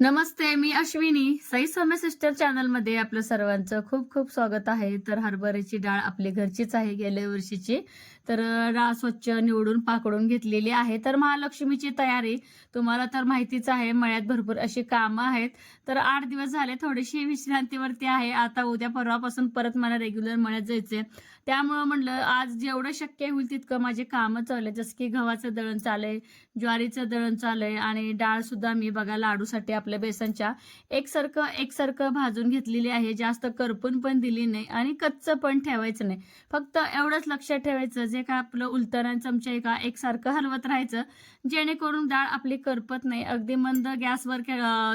नमस्ते मी अश्विनी. सई सौम्य सिस्टर चॅनलमध्ये आपलं सर्वांचं खूप खूप स्वागत आहे. तर हरभऱ्याची डाळ आपली घरचीच आहे. गेल्या वर्षीची. तर रा स्वच्छ निवडून पाकडून घेतलेली आहे. तर महालक्ष्मीची तयारी तुम्हाला तर माहितीच आहे मळ्यात भरपूर अशी कामं आहेत. तर आठ दिवस झाले थोडीशी विश्रांतीवरती आहे. आता उद्या परवापासून परत मला रेग्युलर मळ्यात जायचंय. त्यामुळं म्हणलं आज जेवढं शक्य होईल तितकं माझे कामं चालले. जसं की गव्हाचं दळण चाललंय ज्वारीचं दळण चाललंय आणि डाळ सुद्धा मी बघा लाडूसाठी आपल्या बेसनच्या एकसारखं एकसारखं भाजून घेतलेली आहे. जास्त करपून पण दिली नाही आणि कच्चं पण ठेवायचं नाही. फक्त एवढंच लक्षात ठेवायचं जे काय आपलं उलटण चमचा एका का एकसारखं हलवत राहायचं. जेणेकरून डाळ आपली करपत नाही. अगदी मंद गॅसवर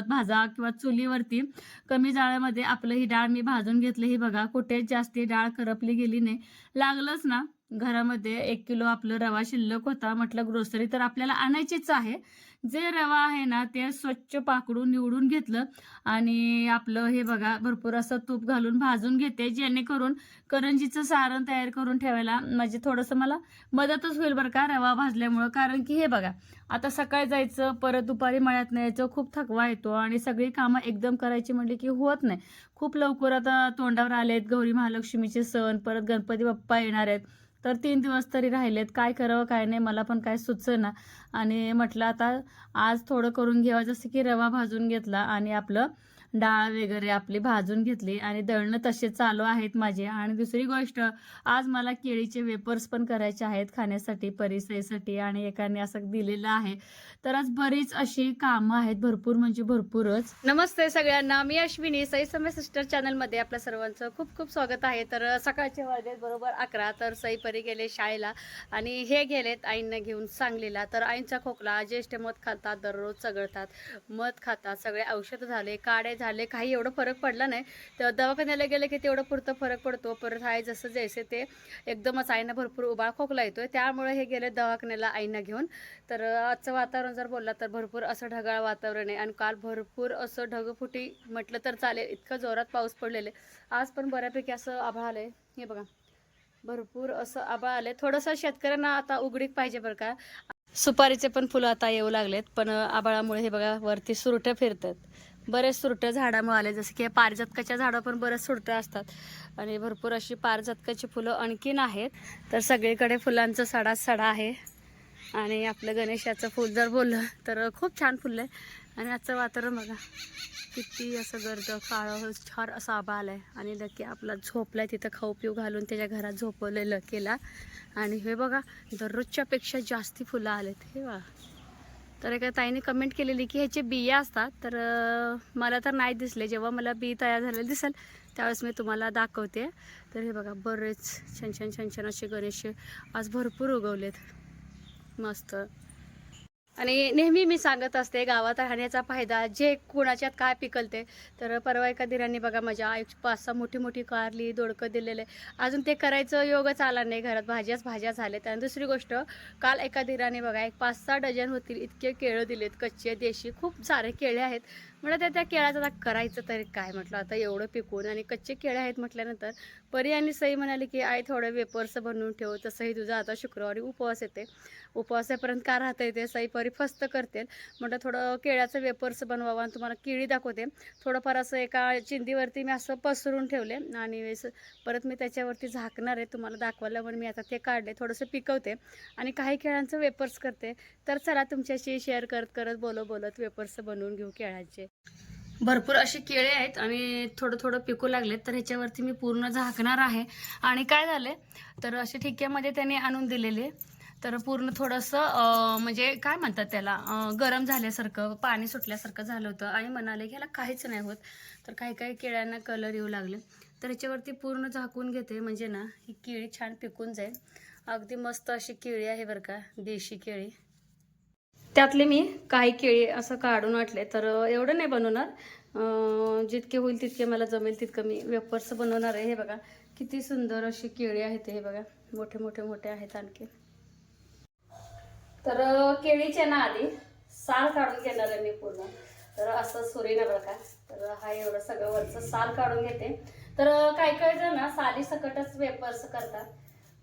भाजा किंवा चुलीवरती कमी जाळ्यामध्ये आपलं ही डाळ मी भाजून घेतली. ही बघा कुठेच जास्ती डाळ करपली गेली नाही. लागलंच ना. घरामध्ये एक किलो आपलं रवा शिल्लक होता. म्हटलं ग्रोसरी तर आपल्याला आणायचीच आहे. जे रवा आहे ना ते स्वच्छ पाकडून निवडून घेतलं. आणि आपलं हे बघा भरपूर असं तूप घालून भाजून घेते जेणेकरून करंजीचं सारण तयार करून ठेवायला म्हणजे थोडंसं मला मदतच होईल बरं का रवा भाजल्यामुळं. कारण की हे बघा आता सकाळी जायचं परत दुपारी मळ्यात न्यायचं खूप थकवा येतो आणि सगळी कामं एकदम करायची म्हणली की होत नाही. खूप लवकर आता तोंडावर आले आहेत गौरी महालक्ष्मीचे सण परत गणपती बाप्पा येणार आहेत. तर तीन दिवस तरी राहिलेत. काय करावं काय नाही मला पण काय सुचना. आणि म्हटलं आता आज थोडं करून घ्यावं. जसं की रवा भाजून घेतला आणि आपलं डाळ वगैरे आपली भाजून घेतली आणि दळणं तसे चालू आहेत माझे. आणि दुसरी गोष्ट आज मला केळीचे वेपर्स पण करायचे आहेत खाण्यासाठी परिसरेसाठी आणि एकाने असं दिलेलं आहे. तर आज बरीच अशी कामं आहेत भरपूर म्हणजे भरपूरच. नमस्ते सगळ्यांना मी अश्विनी सई समय सिस्टर चॅनलमध्ये आपल्या सर्वांचं खूप खूप स्वागत आहे. तर सकाळचे वाजलेत बरोबर अकरा तर सई परी गेले शाळेला आणि हे गेलेत आईंना घेऊन सांगलीला. तर आईंचा खोकला ज्येष्ठ मध खातात दररोज चगळतात. मध खातात सगळे औषध झाले काडे झाले काही एवढं फरक पडला नाही. तर दवाखान्याला गेले की तेवढं पुरतं फरक पडतो. परत आहे जसं जैसे ते एकदमच आईनं भरपूर उबाळ खोकला येतोय. त्यामुळे हे गेले दवाखान्याला आईना घेऊन. तर आजचं वातावरण जर बोलला तर भरपूर असं ढगाळ वातावरण आहे. आणि काल भरपूर असं ढगफुटी म्हटलं तर चालेल. इतकं जोरात पाऊस पडलेले आज पण बऱ्यापैकी असं आभाळ आहे हे बघा. भरपूर असं आभाळ आहे थोडंसं शेतकऱ्यांना आता उघडीक पाहिजे बरं का. सुपारीचे पण फुलं आता येऊ लागलेत. पण आबाळामुळे हे बघा वरती सुरटं फिरतात. बरेच सुरटं झाडामुळे आले जसं की पारजातकाच्या झाडं पण बरेच सुरटं असतात. आणि भरपूर अशी पारजातकाची फुलं आणखीन आहेत. तर सगळीकडे फुलांचं सडा सडा आहे. आणि आपलं गणेशाचं फूल जर बोललं तर खूप छान फुललं आहे. आणि आजचं वातावरण बघा किती असं गर्द काळं छान असं आबा आहे आणि लकी आपला झोपला तिथं खाऊ पिऊ घालून त्याच्या घरात झोपवलंय लकीला आणि हे बघा दररोजच्यापेक्षा जास्ती फुलं आलेत. हे वा. तर एका ताईने कमेंट केलेली की ह्याचे बिया असतात तर मला तर नाही दिसले. जेव्हा मला बी तयार झालेलं दिसेल त्यावेळेस मी तुम्हाला दाखवते. तर हे बघा बरेच छान छान छान छान असे गणेश आज भरपूर उगवलेत. मस्त. आणि नेहमी मी सांगत असते गावात राहण्याचा फायदा जे कुणाच्यात काय पिकलते तर परवा एका दिरांनी बघा माझ्या एक पाच सहा मोठी मोठी कारली दोडकं दिलेले. अजून ते करायचं योगच आला नाही घरात भाज्याच भाज्या झाल्यात. आणि दुसरी गोष्ट काल एका दिराने बघा एक पाच सहा डझन होतील इतके केळं दिलेत कच्चे देशी खूप सारे केळे आहेत. म्हटलं त्या त्या केळाचं आता करायचं तरी काय म्हटलं? आता एवढं पिकून आणि कच्चे केळे आहेत म्हटल्यानंतर परी आणि सई म्हणाली की आई थोडं वेपर्स बनवून ठेव तसंही तुझा आता शुक्रवारी उपवास येते. उपवासापर्यंत का राहता येते? सई परी फस्त करते म्हटलं थोडं केळ्याचं वेपर्स बनवावं आणि तुम्हाला केळी दाखवते. थोडंफार असं एका चिंदीवरती मी असं पसरून ठेवले आणि परत मी त्याच्यावरती झाकणार आहे तुम्हाला दाखवायला म्हणून मी आता ते काढले थोडंसं पिकवते आणि काही केळ्यांचं वेपर्स करते. तर चला तुमच्याशी शेअर करत करत बोलत बोलत वेपर्स बनवून घेऊ केळाचे. भरपूर असे केळे आहेत आणि थोडं थोडं पिकू लागलेत तर ह्याच्यावरती मी पूर्ण झाकणार आहे. आणि काय झाले तर असे ठिक्क्यामध्ये त्यांनी आणून दिलेले. तर पूर्ण थोडंसं म्हणजे काय म्हणतात त्याला गरम झाल्यासारखं पाणी सुटल्यासारखं झालं होतं आणि म्हणाले की ह्याला काहीच नाही होत. तर काही काही केळ्यांना कलर येऊ लागले. तर ह्याच्यावरती पूर्ण झाकून घेते. म्हणजे ना ही केळी छान पिकून जाईल. अगदी मस्त अशी केळी आहे बरं का देशी केळी. त्यातले मी काही केळी असं काढून वाटले तर एवढं नाही बनवणार. जितके होईल तितके मला जमेल तितकं मी वेपर्स बनवणार आहे. हे बघा किती सुंदर अशी केळी आहेत हे बघा. मोठे मोठे मोठे आहेत आणखी. तर केळीच्या केळीचे ना आधी साल काढून घेणार आहे मी पूर्ण. तर असं सुरीनं बघा. तर हा एवढं सगळं वरचं साल काढून घेते. तर काही काही जण ना साली सकटच वेपर्स करतात.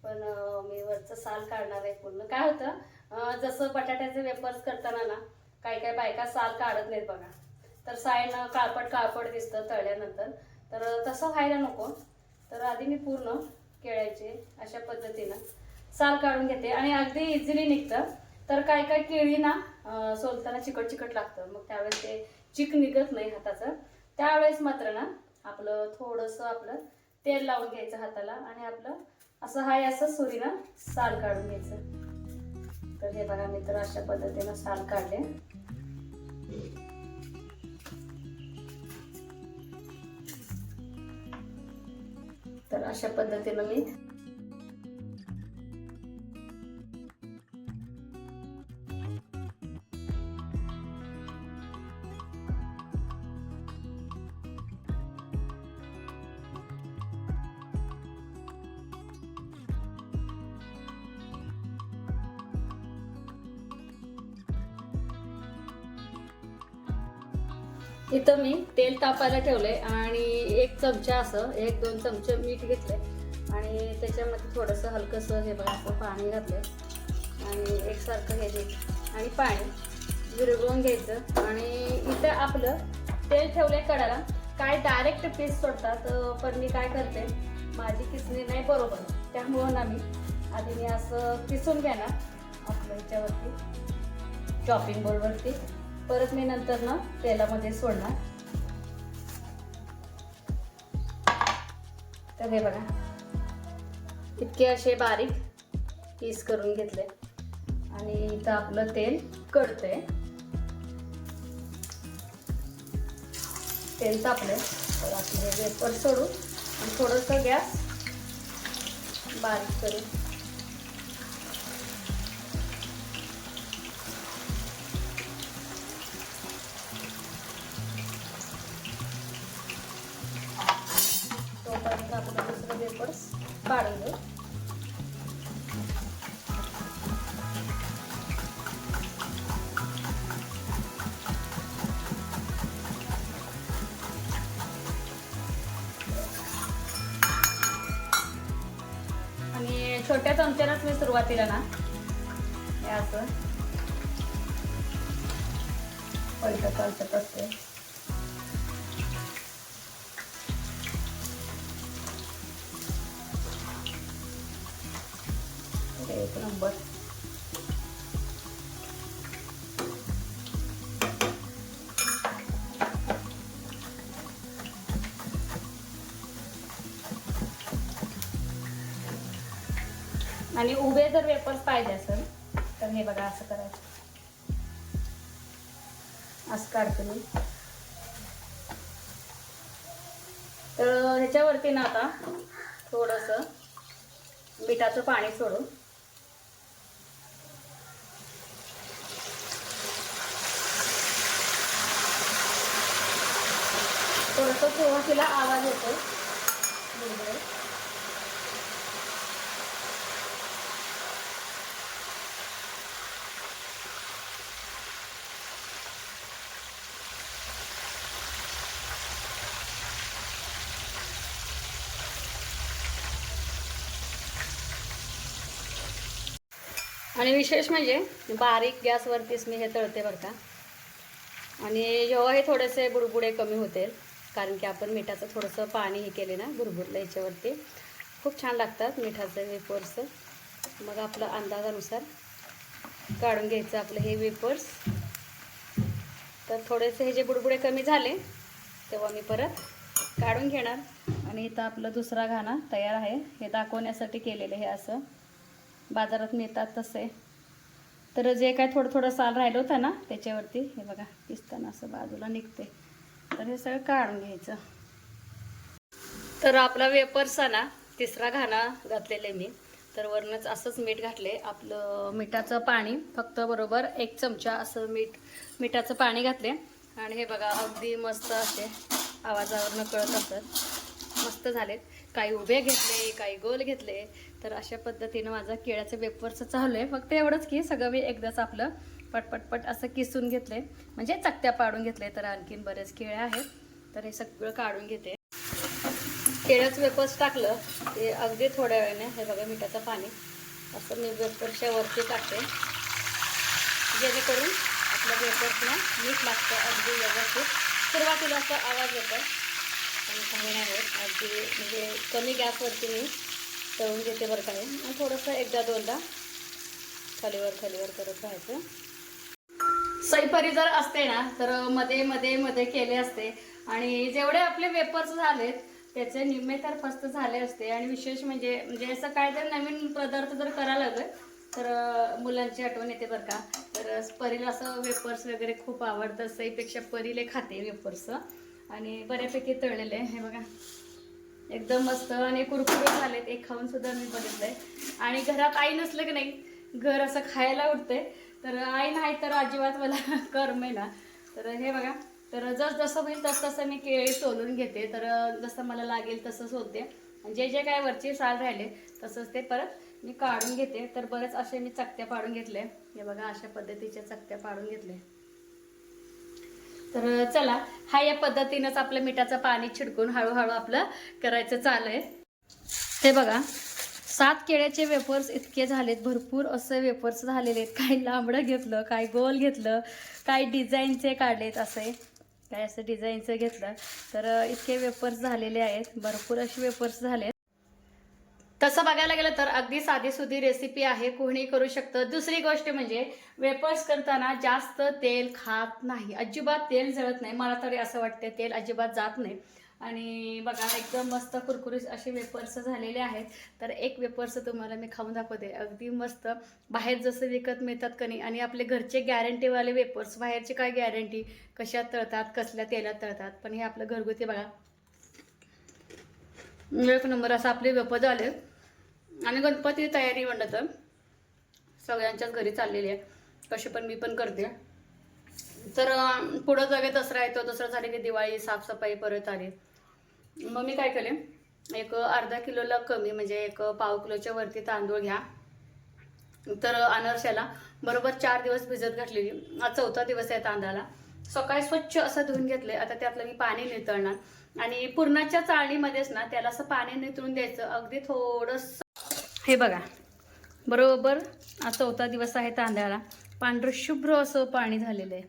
पण मी वरचं साल काढणार आहे पूर्ण. काय होतं जसं बटाट्याचे वेपर्स करताना ना काही काही बायका साल काढत नाहीत बघा. तर साईडनं काळपट काळपट दिसतं तळल्यानंतर. तर तसं व्हायला नको. तर आधी मी पूर्ण केळ्याचे अशा पद्धतीनं साल काढून घेते. आणि अगदी इझिली निघतं. तर काय काय केळी ना सोलताना चिकट चिकट लागतं. मग त्यावेळेस ते चिक निघत नाही हाताचं. त्यावेळेस मात्र ना आपलं थोडंसं आपलं तेल लावून घ्यायचं हाताला आणि आपलं असं हाय असं सुरीनं साल काढून घ्यायचं. तर हे बघा मी तर अशा पद्धतीनं साल काढले. तर अशा पद्धतीनं मी इथं मी तेल तापायला ठेवलंय आणि एक चमचा असं एक दोन चमचे मीठ घेतले आणि त्याच्यामध्ये थोडंसं हलकंसं हे बघा असं पाणी घातलंय. आणि एकसारखं हे दे आणि पाणी विरघळून घ्यायचं. आणि इथं आपलं तेल ठेवलंय कडाला. काय डायरेक्ट पीस सोडतात पण मी काय करते माझी किसणी नाही बरोबर. त्यामुळं ना मी आधी मी असं किसून घेणार आपलं ह्याच्यावरती चॉपिंग बोर्डवरती परत मी नंतर ना तेलामध्ये सोडणार. तर हे बघा. इतके असे बारीक पीस करून घेतले. आणि इथं आपलं तेल कडतंय तेल तापलंय. तर आपले वेपर सोडू आणि थोडंसं गॅस बारीक करू छोट्या चमच्यानंच मी सुरुवातीला ना. हे असं. पलटत पलटत असते एक नंबर. जर वेपर्स पाहिजे असेल तर हे बघा असं करायचं. असं काढते मी तर ह्याच्यावरती ना आता थोडंसं मिठाचं पाणी सोडून. थोडंसं सुरुवातीला आवाज येतो आणि विशेष म्हणजे बारीक गॅसवरतीच मी हे तळते बरं का. आणि जेव्हा हे थोडेसे बुडबुडे कमी होतील कारण की आपण मिठाचं थोडंसं पाणी हे केले ना बुडबुडलं याच्यावरती खूप छान लागतात मिठाचं वेपर्स मग आपलं अंदाजानुसार काढून घ्यायचं आपलं हे वेपर्स तर थोडेसे हे जे बुडबुडे कमी झाले तेव्हा मी परत काढून घेणार. आणि इथं आपलं दुसरा घाणा तयार आहे. हे दाखवण्यासाठी केलेलं हे असं. बाजारात मिळतात तसे. तर जे काय थोडं थोडं साल राहिलं होतं ना त्याच्यावरती हे बघा दिसताना असं बाजूला निघते. तर हे सगळं काढून घ्यायचं. तर आपला वेपर्स ना तिसरा घाणा घातलेले मी. तर वरनंच असंच मीठ घातले. आपलं मिठाचं पाणी फक्त बरोबर एक चमचा असं मीठ मिठाचं पाणी घातले. आणि हे बघा अगदी मस्त असे आवाजावरनं कळत असत मस्त झालेत. काही उभे घेतले काही गोल घेतले तर अशा पद्धतीनं माझा केळ्याचं वेपर्स चालू आहे. फक्त एवढंच की सगळं मी एकदाच आपलं पटपटपट असं किसून घेतले. म्हणजे चकत्या पाडून घेतले तर आणखीन बरेच केळे आहेत. तर हे सगळं काढून घेते. केळ्याचं वेपर्स टाकलं ते अगदी थोड्या वेळाने हे बघा मिठाचं पाणी असं मी वेपर्सच्या वरती टाकते. जेणेकरून आपल्या वेपर्सला मीठ लागतं अगदी व्यवस्थित. सुरुवातीला असा आवाज येतो. आणि काही नाही अगदी म्हणजे कमी गॅसवरती मी तळून घेते बरं काय आणि थोडंसं एकदा दोनदा खालीवर खालीवर करत राहायचं. सैपरी जर असते ना तर मध्ये मध्ये मध्ये केले असते. आणि जेवढे आपले वेपर्स झालेत त्याचे निम्मे तर फस्त झाले असते. आणि विशेष म्हणजे म्हणजे असं तर नवीन पदार्थ जर करायला लागलं तर मुलांची आठवण येते बरं का. तर परीला असं वेपर्स वगैरे खूप आवडतं. सईपेक्षा परीले खाते वेपर्स. आणि बऱ्यापैकी तळलेले हे बघा. एकदम मस्त आणि कुरकुरे झालेत. एक खाऊन सुद्धा मी बघितलंय. आणि घरात आई नसलं की नाही घर असं खायला उठते तर आई नाही तर अजिबात मला करमे ना. तर हे बघा. तर जस जसं होईल तस तसं मी केळी सोलून घेते. तर जसं मला लागेल तसंच होते आणि जे जे काय वरचे साल राहिले तसंच ते परत मी काढून घेते. तर बरेच असे मी चकत्या पाडून घेतले. हे बघा अशा पद्धतीच्या चकत्या पाडून घेतले. तर चला हा या पद्धतीनंच आपलं मिठाचं पाणी छिडकून हळूहळू आपलं करायचं चालू आहे हे बघा सात केळ्याचे वेफर्स इतके झालेत भरपूर असे वेफर्स झालेले आहेत. काही लांबडं घेतलं काही गोल घेतलं काही डिझाईनचे काढलेत असे. काय असं डिझाईनचं घेतलं. तर इतके वेफर्स झालेले आहेत भरपूर असे वेफर्स झालेत. तसं बघायला गेलं तर अगदी साधी सुधी रेसिपी आहे. कोणी करू शकतं. दुसरी गोष्ट म्हणजे वेपर्स करताना जास्त तेल खात नाही. अजिबात तेल जळत नाही. मला तरी असं वाटतं तेल अजिबात जात नाही. आणि बघा एकदम मस्त कुरकुरीत असे वेपर्स झालेले आहेत. तर एक वेपर्स तुम्हाला मी खाऊन दाखवते. अगदी मस्त. बाहेर जसं विकत मिळतात का नाही. आणि आपले घरचे गॅरंटीवाले वेपर्स बाहेरची काय गॅरंटी कशात तळतात? कसल्या तेलात तळतात? पण हे आपलं घरगुती बघा. एक नंबर असं आपले वेपर झाले. आणि गणपती तयारी म्हणलं तर. सगळ्यांच्याच घरी चाललेली आहे. कशी पण मी पण करते. तर पुढं जागे दसरा येतो. दसरा झाले की दिवाळी साफसफाई परत आली. मग मी काय केले? एक अर्धा किलोला कमी म्हणजे एक पाव किलोच्या वरती तांदूळ घ्या. तर अनारशाला बरोबर चार दिवस भिजत घातलेली. आज चौथा दिवस आहे तांदळाला. सकाळी स्वच्छ असं धुवून घेतले आता त्यातलं मी पाणी नितळणार. आणि पुरणाच्या चाळणीमध्येच ना त्याला असं पाणी नितळून द्यायचं. अगदी थोडंसं हे बघा. बरोबर आज चौथा दिवस आहे तांदळाला. पांढरं शुभ्र असं पाणी झालेलं आहे.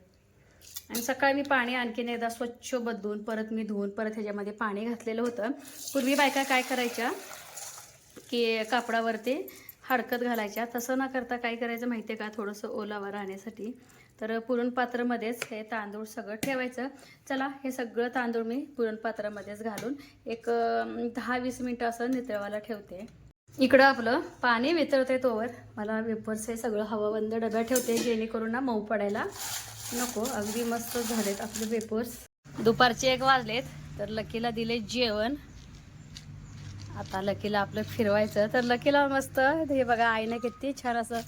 आणि सकाळी मी पाणी आणखीन एकदा स्वच्छ बदलून परत मी धुवून परत ह्याच्यामध्ये पाणी घातलेलं होतं. पूर्वी बायका काय करायच्या की कापडावरती हडकत घालायच्या. तसं न करता काय करायचं माहिती आहे का? थोडंसं ओलावा राहण्यासाठी. तर पुरणपात्रामध्येच हे तांदूळ सगळं ठेवायचं. चला हे सगळं तांदूळ मी पुरणपात्रामध्येच घालून एक दहा वीस मिनटं असं नितळवायला ठेवते. इकडं आपलं पाणी वितळते तोवर. मला वेपर्स हे सगळं हवाबंद डब्यात ठेवते जेणेकरून ना मऊ पडायला नको. अगदी मस्त झालेत आपले वेपर्स दुपारचे एक वाजलेत तर लकीला दिले जेवण. आता लकीला आपलं फिरवायचं तर लकीला मस्त हे बघा आईने किती छान असं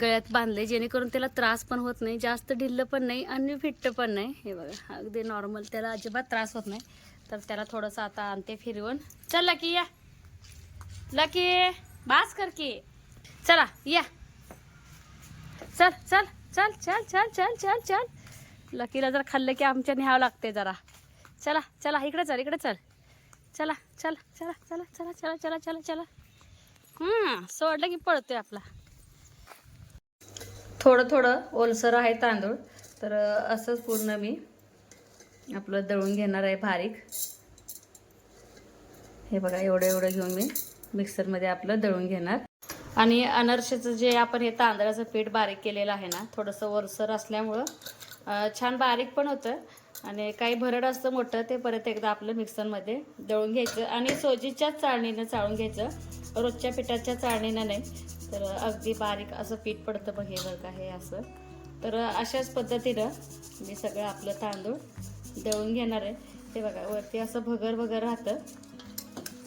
गळ्यात बांधले जेणेकरून त्याला त्रास पण होत नाही जास्त ढिल्लं पण नाही आणि फिट्ट पण नाही. हे बघा अगदी नॉर्मल त्याला अजिबात त्रास होत नाही. तर त्याला थोडंसं आता आणते फिरवून. चल लकी या. लकी बास कर की. चला या. चल चल चल चल चल चल चल चल. लकीला जर खाल्लं की आमच्या न्यावं लागते जरा. चला चला इकडे चल इकडे चल. चला चला चला चला चला चला चला चला चला. हम्म सोडलं की पळतोय आपला. थोडं थोडं ओलसर आहे तांदूळ तर असंच पूर्ण मी आपलं दळून घेणार आहे बारीक. हे बघा एवढं एवढं घेऊन मी मिक्सरमध्ये आपलं दळून घेणार. आणि अनारशेचं जे आपण हे तांदळाचं पीठ बारीक केलेलं आहे ना थोडंसं वरसर असल्यामुळं छान बारीक पण होतं. आणि काही भरड असतं मोठं ते परत एकदा आपलं मिक्सरमध्ये दळून घ्यायचं. आणि सोजीच्याच चाळणीनं चाळून घ्यायचं. रोजच्या पिठाच्या चाळणीनं नाही. तर अगदी बारीक असं पीठ पडतं बघ हे बघ का हे असं. तर अशाच पद्धतीनं मी सगळं आपलं तांदूळ दळून घेणार आहे. ते बघा वरती असं भगर भगर राहतं.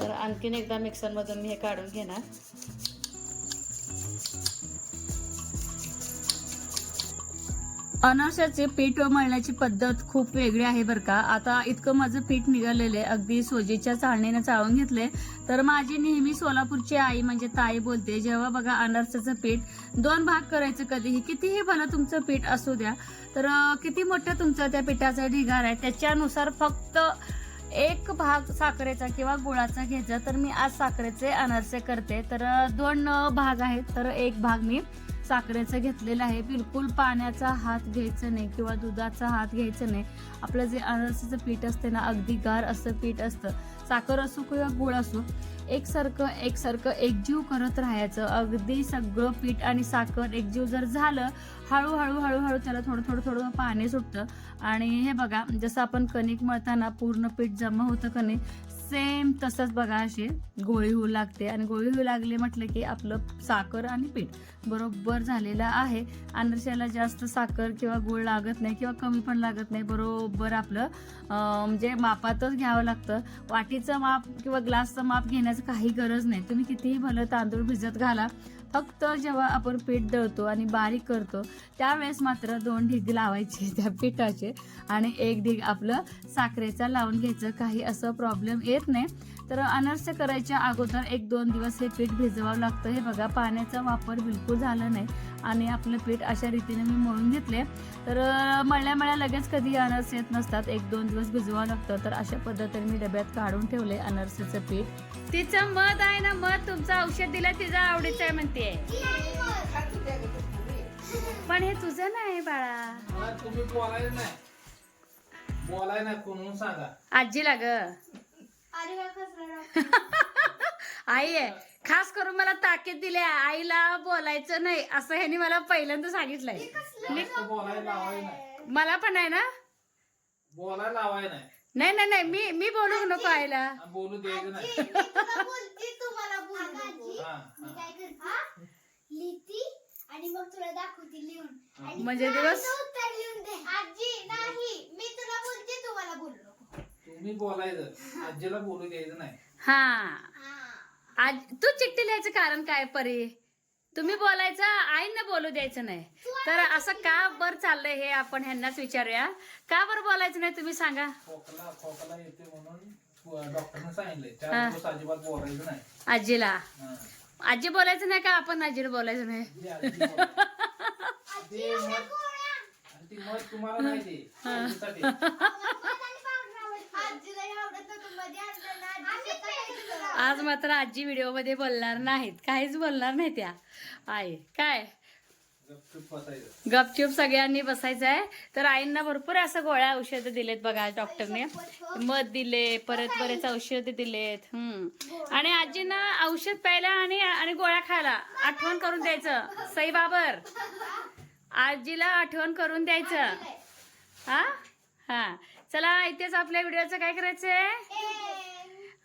तर आणखीन एकदा मिक्सरमधून मी हे काढून घेणार. अनारशाचे पीठ मळण्याची पद्धत खूप वेगळी आहे बरं का. आता इतकं माझं पीठ निघालेलं अगदी सोजीच्या चाळणीनं चाळून घेतले तर माझी नेहमी सोलापूरची आई म्हणजे ताई बोलते जेव्हा बघा अनारसाचं पीठ दोन भाग करायचं कधीही कितीही भलं तुमचं पीठ असू द्या तर किती मोठं तुमचं त्या पिठाचा ढिगार आहे त्याच्यानुसार फक्त एक भाग साखरेचा किंवा गुळाचा घ्यायचा तर मी आज साखरेचे अनारसे करते. तर दोन भाग आहेत. तर एक भाग मी साखरेचं घेतलेलं आहे. बिलकुल पाण्याचा हात घ्यायचं नाही किंवा दुधाचा हात घ्यायचं नाही. आपलं जे अनारसाचं पीठ असते ना अगदी गार असं पीठ असतं. साखर असो किंवा गुळ असो एकसारखं एकसारखं एकजीव करत राहायचं. अगदी सगळं पीठ आणि साखर एकजीव जर झालं हळूहळू हळूहळू त्याला थोडं थोडं थोडं पाणी सुटतं. आणि हे बघा जसं आपण कणिक मळताना पूर्ण पीठ जमा होतं कणिक सेम तसंच बघा अशी गोळी होऊ लागते. आणि गोळी होऊ लागली म्हटलं की आपलं साखर आणि पीठ बरोबर झालेलं आहे. अनरशाला जास्त साखर किंवा गुळ लागत नाही किंवा कमी पण लागत नाही बरोबर आपलं म्हणजे मापातच घ्यावं लागतं. वाटीचं माप किंवा ग्लासचं माप घेण्याचं काही गरज नाही. तुम्ही कितीही भलं तांदूळ भिजत घाला फक्त जेव्हा आपण पीठ दळतो आणि बारीक करतो त्यावेळेस मात्र दोन ढीग लावायचे त्या पिठाचे आणि एक ढीग आपलं साखरेचा लावून घ्यायचं. काही असं प्रॉब्लेम येत नाही. तर अनर्स करायच्या अगोदर एक दोन दिवस हे पीठ भिजवावं लागतं. हे बघा पाण्याचा वापर बिलकुल झाला नाही. आणि आपलं पीठ अशा रीतीने मी मळून घेतले. तर मळल्या मळल्या लगेच कधी अनर्स येत नसतात. एक दोन दिवस भिजवावं लागतं. तर अशा पद्धतीने मी डब्यात काढून ठेवले अनर्सचं पीठ. तिचं मत आहे ना मत तुमचं औषध दिलं तिचं आवडीचं आहे म्हणते. पण हे तुझं नाही बाळा. तुम्ही बोलायला नाही. सांगा. आजीला ग. आई आहे. खास करून मला ताकीद दिली आहे, आईला बोलायचं नाही असं ह्यानी मला पहिल्यांदा सांगितलंय. मला पण आहे ना? बोलायला नाही. नाही नाही नाही मी मी बोलू नको आईला. बोलू द्यायचं नाही मी तुला बोलते तुम्हाला बोलू मी. काय करते लिहिती आणि मग तुला दाखवते लिहून. आणि म्हणजे दिवस- आईचं उत्तर लिहून दे. आजी नाही. मी तुला बोलते तुम्हाला बोलू नको. तुम्ही बोलायचं. आजीला बोलू द्यायचं नाही. हा. आज तू चिठ्ठी लिहायचं कारण काय परी? तुम्ही बोलायचं आईंना बोलू द्यायचं नाही. तर असं का बर चाललंय हे आपण ह्यांनाच विचारूया? का बरं बोलायचं नाही तुम्ही सांगा? खोकला खोकला येते म्हणून डॉक्टरने सांगितलंय. चार दिवस अजिबात बोलायचं नाही. आजीला. आजी बोलायचं नाही का? आपण आजीला बोलायचं नाही. तुम्हाला आज मात्र आजी व्हिडिओमध्ये बोलणार नाहीत. काहीच बोलणार नाही त्या आहे काय? गपचूप सगळ्यांनी बसायचं आहे तर आईंना भरपूर असं गोळ्या औषधं दिलेत बघा डॉक्टरने. मध दिले परत बरेच औषध दिलेत. हम्म. आणि आजींना औषध प्यायला आणि आणि गोळ्या खायला आठवण करून द्यायचं. सई बाबर. आजीला आठवण करून द्यायचं. हा? हा. चला इथेच आपल्या व्हिडिओचं काय करायचंय?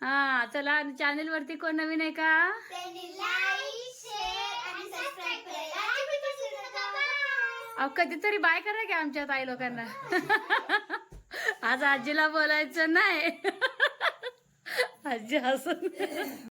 हा चला चॅनल वरती कोण नवीन आहे का. अहो कधीतरी बाय करा की आमच्या ताई लोकांना. आज आजीला बोलायचं नाही. आजी हसून